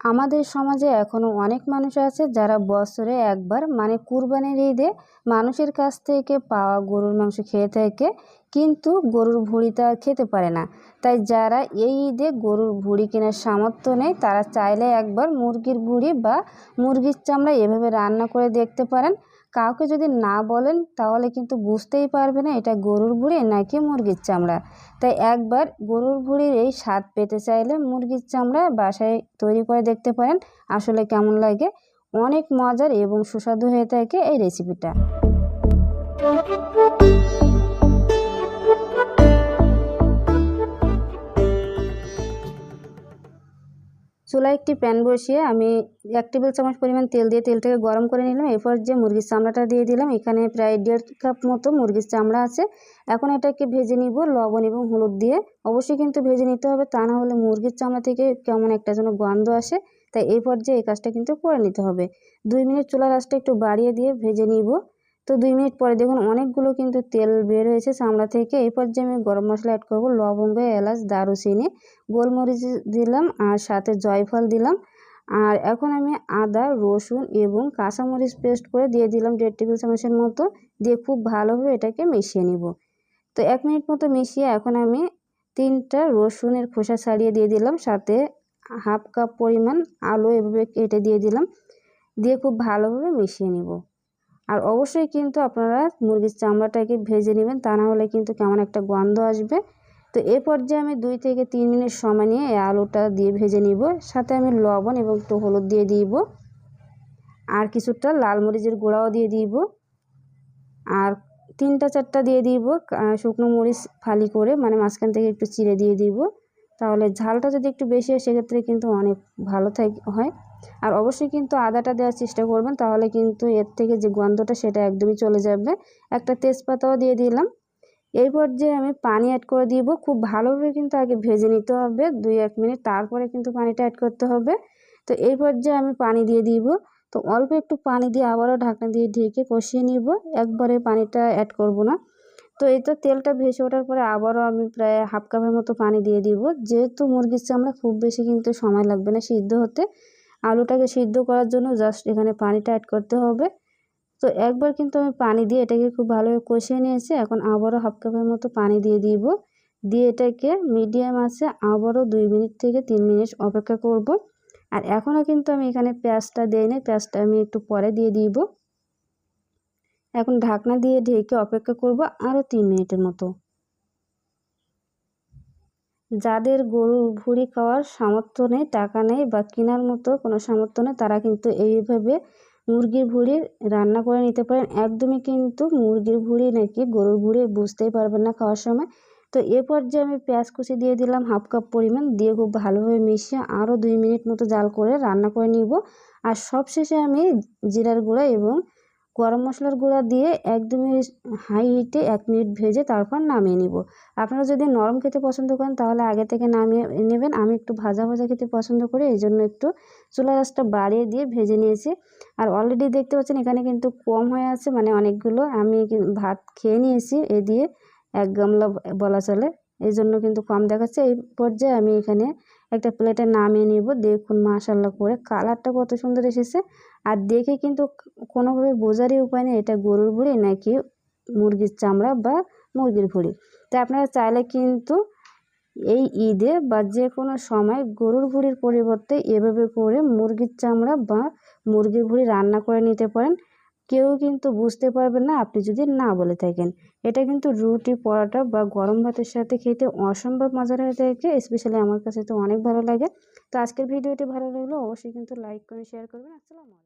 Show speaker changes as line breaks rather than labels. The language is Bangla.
আমাদের সমাজে এখনও অনেক মানুষ আছে যারা বছরে একবার মানে কুরবানির ঈদে মানুষের কাছ থেকে পাওয়া গরুর মাংস খেয়ে থাকে, কিন্তু গরুর ভুঁড়িটা খেতে পারে না। তাই যারা এই ঈদে গরুর ভুঁড়ি কেনার সামর্থ্য নেই, তারা চাইলে একবার মুরগির ভুঁড়ি বা মুরগির চামড়া এভাবে রান্না করে দেখতে পারেন। কাউকে যদি না বলেন, তাহলে কিন্তু বুঝতেই পারবে না এটা গরুর ভুঁড়ি নাকি মুরগির চামড়া। তাই একবার গরুর ভুঁড়ির এই স্বাদ পেতে চাইলে মুরগির চামড়া বাসায় তৈরি করে দেখতে পারেন, আসলে কেমন লাগে। অনেক মজার এবং সুস্বাদু হয়ে থাকে এই রেসিপিটা চুলায় একটি প্যান বসিয়ে আমি এক টেবিল চামচ পরিমাণ তেল দিয়ে তেলটাকে গরম করে নিলাম। এরপর যে মুরগির চামড়াটা দিয়ে দিলাম, এখানে প্রায় দেড় কাপ মতো মুরগির চামড়া আছে। এখন এটাকে ভেজে নিব লবণ এবং হলুদ দিয়ে। অবশ্যই কিন্তু ভেজে নিতে হবে, তা না হলে মুরগির চামড়া থেকে কেমন একটা যেন গন্ধ আসে। তাই এই পর্যায়ে এই কাজটা কিন্তু করে নিতে হবে। দুই মিনিট চুলার আঁচটা একটু বাড়িয়ে দিয়ে ভেজে নিব। তো দুই মিনিট পরে দেখুন অনেকগুলো কিন্তু তেল বের হয়েছে চামড়া থেকে এই পর্যায়ে আমি গরম মশলা অ্যাড করব, লবঙ্গ, এলাচ, দারুচিনি, গোলমরিচ দিলাম আর সাথে জয়ফল দিলাম। আর এখন আমি আদা, রসুন এবং কাঁচামরিচ পেস্ট করে দিয়ে দিলাম দেড় টেবিল চামচের মতো, দিয়ে খুব ভালোভাবে এটাকে মিশিয়ে নিব। তো এক মিনিট মতো মিশিয়ে এখন আমি তিনটা রসুনের খোসা ছাড়িয়ে দিয়ে দিলাম, সাথে হাফ কাপ পরিমাণ আলু এভাবে কেটে দিয়ে দিলাম, দিয়ে খুব ভালোভাবে মিশিয়ে নিব। আর অবশ্যই কিন্তু আপনারা মুরগির চামড়াটাকে ভেজে নেবেন, তা না হলে কিন্তু কেমন একটা গন্ধ আসবে। তো এ পর্যায়ে আমি দুই থেকে তিন মিনিট সময় নিয়ে এই আলুটা দিয়ে ভেজে নিব। সাথে আমি লবণ এবং একটু হলুদ দিয়ে দিব। আর কিছুটা লাল মরিচের গুঁড়াও দিয়ে দিব। আর তিনটা চারটা দিয়ে দিব শুকনো মরিচ ফালি করে মানে মাঝখান থেকে একটু চিড়ে দিয়ে দিব। তাহলে ঝালটা যদি একটু বেশি হয়, সেক্ষেত্রে কিন্তু অনেক ভালো থাকে, হয়। আর অবশ্যই কিন্তু আদাটা দেওয়ার চেষ্টা করবেন, তাহলে কিন্তু এর থেকে যে গন্ধটা, সেটা একদমই চলে যাবে। একটা তেজপাতাও দিয়ে দিলাম। এরপর যে আমি পানি অ্যাড করে দিব, খুব ভালোভাবে কিন্তু আগে ভেজে নিতে হবে দুই এক মিনিট, তারপরে কিন্তু পানিটা অ্যাড করতে হবে। তো এই যে আমি পানি দিয়ে দিব, তো অল্প একটু পানি দিয়ে আবারও ঢাকনা দিয়ে ঢেকে কষিয়ে নিব, একবারে পানিটা অ্যাড করব না। তো এই তো তেলটা ভেসে ওঠার পরে আবারও আমি প্রায় হাফ কাপের মতো পানি দিয়ে দিব। যেহেতু মুরগির চামড়া খুব বেশি কিন্তু সময় লাগবে না সিদ্ধ হতে। আলুটাকে সিদ্ধ করার জন্য জাস্ট এখানে পানিটা অ্যাড করতে হবে। তো একবার কিন্তু আমি পানি দিয়ে এটাকে খুব ভালোভাবে কষিয়ে নিয়েছি। এখন আবারও হাফ কাপের মতো পানি দিয়ে দিব। দিয়ে এটাকে মিডিয়াম আছে, আবারও দুই মিনিট থেকে তিন মিনিট অপেক্ষা করব। আর এখনও কিন্তু আমি এখানে পেঁয়াজটা দিই নাই পেঁয়াজটা আমি একটু পরে দিয়ে দিব। এখন ঢাকনা দিয়ে ঢেকে অপেক্ষা করব আরও তিন মিনিটের মতো। যাদের গরু ভুড়ি খাওয়ার সামর্থ্য নেই, টাকা নেই বা কেনার মতো কোনো সামর্থ্য নেই, তারা কিন্তু এইভাবে মুরগির ভুড়ি রান্না করে নিতে পারেন। একদমই কিন্তু মুরগির ভুড়ি নাকি গরুর ভুড়ি বুঝতেই পারবেন না খাওয়ার সময়। তো এ পর্যায়ে আমি পেঁয়াজ কুচি দিয়ে দিলাম, হাফ কাপ পরিমাণ দিয়ে খুব ভালোভাবে মিশিয়ে আরও দুই মিনিট মতো জাল করে রান্না করে নিব। আর সবশেষে আমি জিরার গুঁড়া এবং গরম মশলার গুঁড়া দিয়ে একদমই হাই হিটে এক মিনিট ভেজে তারপর নামিয়ে নিব। আপনারা যদি নরম খেতে পছন্দ করেন তাহলে আগে থেকে নামিয়ে নেবেন। আমি একটু ভাজা ভাজা খেতে পছন্দ করি, এই জন্য একটু চুলা গাছটা বাড়িয়ে দিয়ে ভেজে নিয়েছি। আর অলরেডি দেখতে পাচ্ছেন এখানে কিন্তু কম হয়ে আছে মানে অনেকগুলো। আমি ভাত খেয়ে নিয়েছি, এ দিয়ে এক গামলা বলা চলে, এই জন্য কিন্তু কম দেখাচ্ছে। এই পর্যায়ে আমি এখানে একটা প্লেটে নামিয়ে নিব, দেখুন মাশাল্লাহ করে। কালারটা কত সুন্দর এসেছে। আর দেখে কিন্তু কোনোভাবে বোঝারই উপায় নেই, এটা গরুর ভুড়ি নাকি মুরগির চামড়া বা মুরগির ভুড়ি। তাই আপনারা চাইলে কিন্তু এই ঈদে বা যে কোনো সময় গরুর ভুড়ির পরিবর্তে এভাবে করে মুরগির চামড়া বা মুরগির ভুড়ি রান্না করে নিতে পারেন। কেউ কিন্তু বুঝতে পারবে না আপনি যদি না বলে থাকেন। এটা কিন্তু রুটি, পরোটা বা গরম ভাতের সাথে খেতে অসম্ভব মজার হয়ে থাকে স্পেশালি আমার কাছে তো অনেক ভালো লাগে। তো আজকের ভিডিওটি ভালো লাগল, অবশ্যই কিন্তু লাইক করে শেয়ার করবেন। আসসালামু